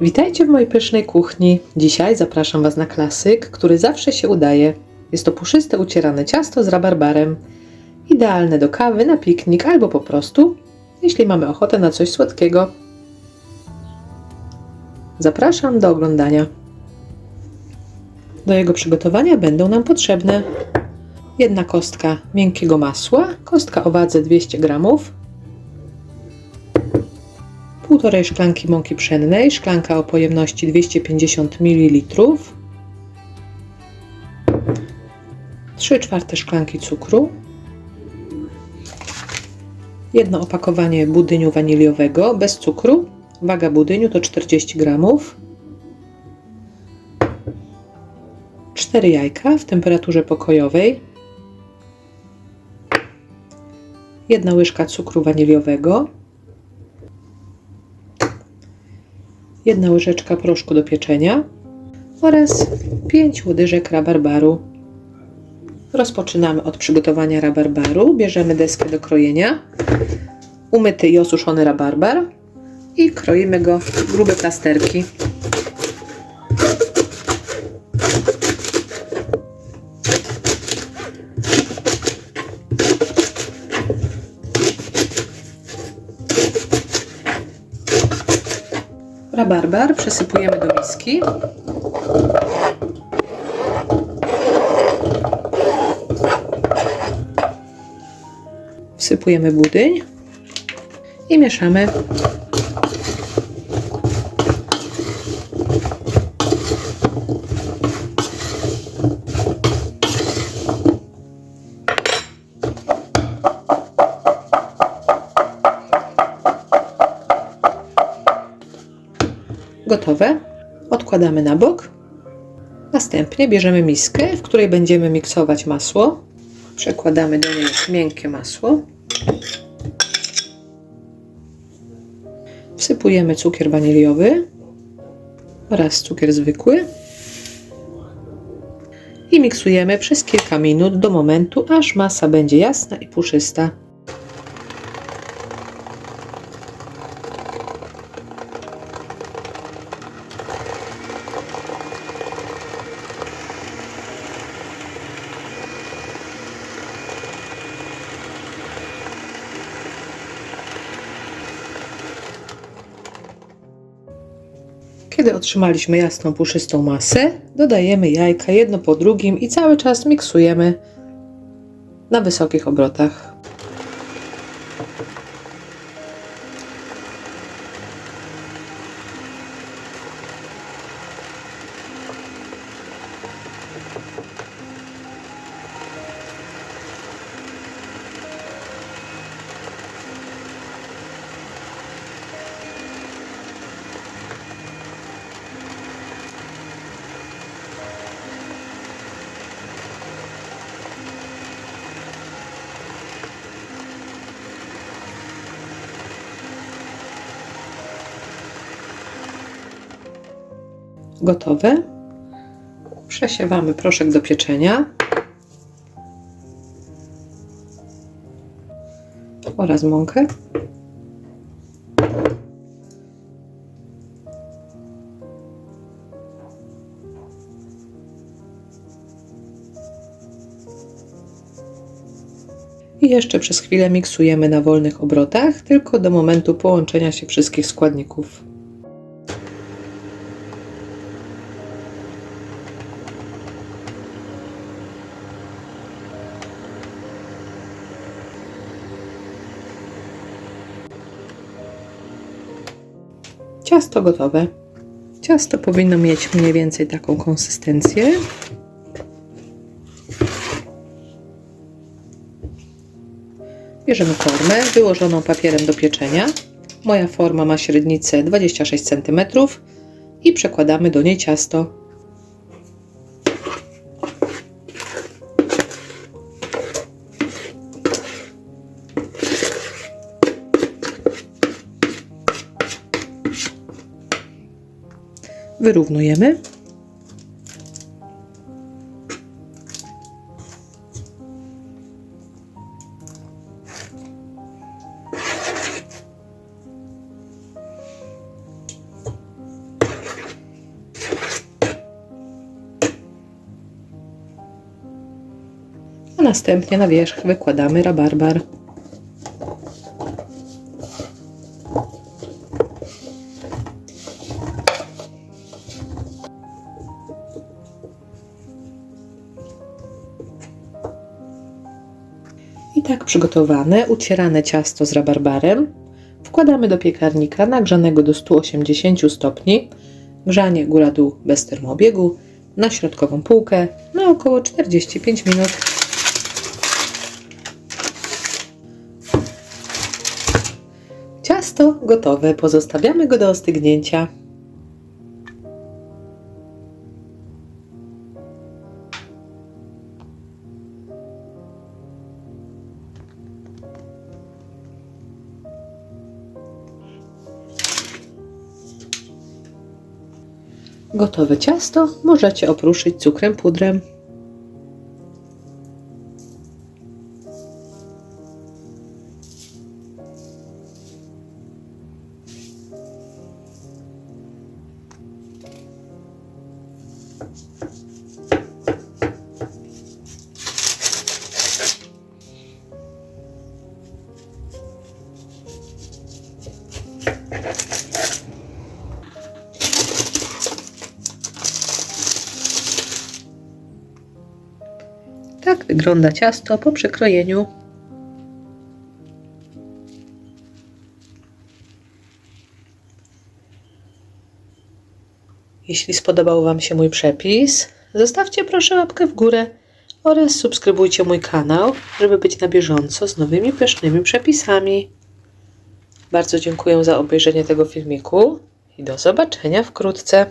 Witajcie w mojej pysznej kuchni. Dzisiaj zapraszam Was na klasyk, który zawsze się udaje. Jest to puszyste ucierane ciasto z rabarbarem. Idealne do kawy, na piknik albo po prostu, jeśli mamy ochotę na coś słodkiego. Zapraszam do oglądania. Do jego przygotowania będą nam potrzebne jedna kostka miękkiego masła, kostka o wadze 200 g, półtorej szklanki mąki pszennej, szklanka o pojemności 250 ml, 3 czwarte szklanki cukru, jedno opakowanie budyniu waniliowego bez cukru, waga budyniu to 40 g, 4 jajka w temperaturze pokojowej, jedna łyżka cukru waniliowego, jedna łyżeczka proszku do pieczenia oraz 5 łodyżek rabarbaru. Rozpoczynamy od przygotowania rabarbaru. Bierzemy deskę do krojenia, umyty i osuszony rabarbar i kroimy go w grube plasterki. Rabarbar przesypujemy do miski. Wsypujemy budyń i mieszamy. Gotowe. Odkładamy na bok. Następnie bierzemy miskę, w której będziemy miksować masło. Przekładamy do niej miękkie masło. Wsypujemy cukier waniliowy oraz cukier zwykły. I miksujemy przez kilka minut do momentu, aż masa będzie jasna i puszysta. Kiedy otrzymaliśmy jasną, puszystą masę, dodajemy jajka jedno po drugim i cały czas miksujemy na wysokich obrotach. Gotowe. Przesiewamy proszek do pieczenia oraz mąkę. I jeszcze przez chwilę miksujemy na wolnych obrotach, tylko do momentu połączenia się wszystkich składników. Ciasto gotowe. Ciasto powinno mieć mniej więcej taką konsystencję. Bierzemy formę wyłożoną papierem do pieczenia. Moja forma ma średnicę 26 cm i przekładamy do niej ciasto. wyrównujemy. a następnie na wierzch wykładamy rabarbar. Tak przygotowane, ucierane ciasto z rabarbarem wkładamy do piekarnika nagrzanego do 180 stopni, grzanie góra-dół bez termoobiegu, na środkową półkę na około 45 minut. Ciasto gotowe, pozostawiamy go do ostygnięcia. Gotowe ciasto możecie opruszyć cukrem pudrem. Tak wygląda ciasto po przekrojeniu. Jeśli spodobał Wam się mój przepis, zostawcie proszę łapkę w górę oraz subskrybujcie mój kanał, żeby być na bieżąco z nowymi pysznymi przepisami. Bardzo dziękuję za obejrzenie tego filmiku i do zobaczenia wkrótce.